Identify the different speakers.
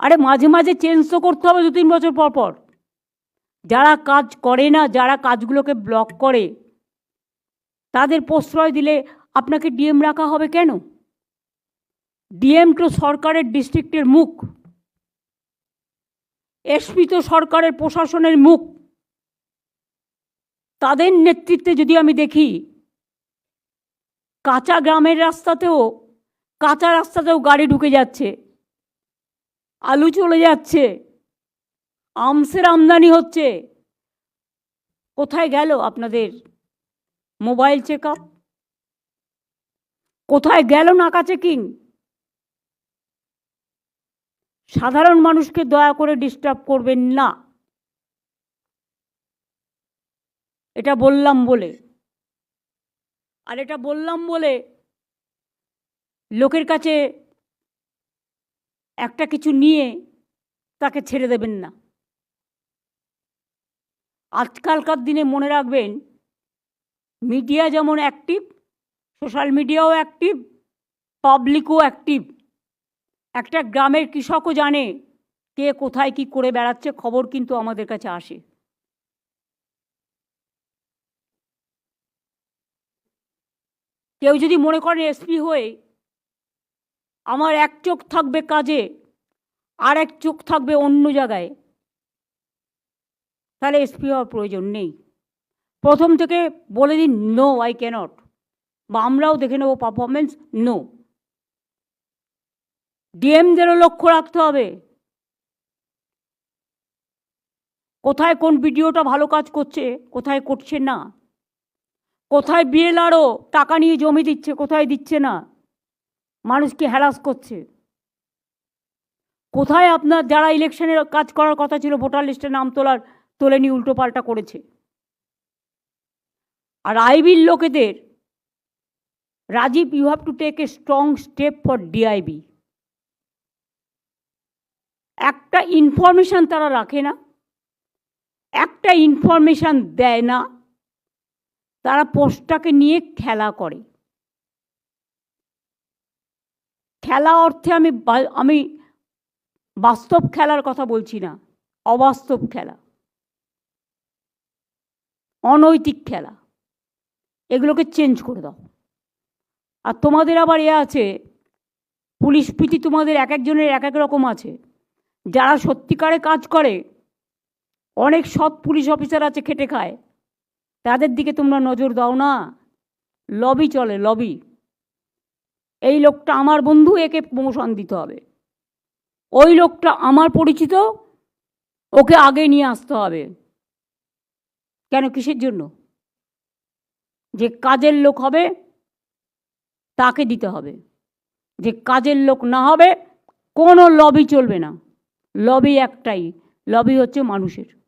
Speaker 1: আরে মাঝে মাঝে চেঞ্জ তো করতে হবে দু তিন বছর পর পর। যারা কাজ করে না, যারা কাজগুলোকে ব্লক করে, তাদের প্রশ্রয় দিলে আপনাকে ডিএম রাখা হবে কেন? ডিএম তো সরকারের ডিস্ট্রিক্টের মুখ। এসপি তো সরকারের প্রশাসনের মুখ। তাদের নেতৃত্বে যদি আমি দেখি, কাঁচা গ্রামের রাস্তাতেও, কাঁচা রাস্তাতেও গাড়ি ঢুকে যাচ্ছে। আলু চলে যাচ্ছে। আমসের আমদানি হচ্ছে। কোথায় গেল আপনাদের মোবাইল চেক আপ কোথায় গেল নাকা চেকিং? সাধারণ মানুষকে দয়া করে ডিস্টার্ব করবেন না। এটা বললাম বলে। আর এটা বললাম বলে লোকের কাছে একটা কিছু নিয়ে তাকে ছেড়ে দেবেন না। আজকালকার দিনে মনে রাখবেন, মিডিয়া যেমন অ্যাক্টিভ সোশ্যাল মিডিয়াও অ্যাক্টিভ পাবলিকও অ্যাক্টিভ একটা গ্রামের কৃষকও জানে কে কোথায় কি করে বেড়াচ্ছে, খবর কিন্তু আমাদের কাছে আসে। কেউ যদি মনে করেন এসপি হয়ে আমার এক চোখ থাকবে কাজে, আর এক চোখ থাকবে অন্য জায়গায়। তাহলে এসপি হওয়ার প্রয়োজন নেই। প্রথম থেকে বলে দিন নো আই ক্যানট বা আমরাও দেখে নেব পারফরমেন্স নো ডিএমদেরও লক্ষ্য রাখতে হবে। কোথায় কোন ভিডিওটা ভালো কাজ করছে, কোথায় করছে না? কোথায় বিএলআরও টাকা নিয়ে জমি দিচ্ছে, কোথায় দিচ্ছে না? মানুষকে হ্যারাস করছে। কোথায় আপনার যারা ইলেকশনের কাজ করার কথা ছিল ভোটার লিস্টে নাম তোলার তোলেনি উল্টোপাল্টা করেছে। আর আইবির লোকেদের, Rajiv you have to take a strong step for DIB একটা ইনফরমেশান তারা রাখে না, একটা ইনফরমেশান দেয় না, তারা পোস্টটাকে নিয়ে খেলা করে। খেলা অর্থে আমি আমি বাস্তব খেলার কথা বলছি না, অবাস্তব খেলা। অনৈতিক খেলা। এগুলোকে চেঞ্জ করে দাও। আর তোমাদের আবার এ আছে, পুলিশ প্রীতি তোমাদের এক একজনের এক এক রকম আছে। যারা সত্যিকারে কাজ করে, অনেক সৎ পুলিশ অফিসার আছে খেটে খায়। তাদের দিকে তোমরা নজর দাও না। লবি চলে, লবি। এই লোকটা আমার বন্ধু, একে প্রমোশন দিতে হবে। ওই লোকটা আমার পরিচিত, ওকে আগে নিয়ে আসতে হবে। কেন? কিসের জন্য? যে কাজের লোক হবে, তাকে দিতে হবে। যে কাজের লোক না হবে, কোনো লবি চলবে না। লবি একটাই লবি হচ্ছে মানুষের।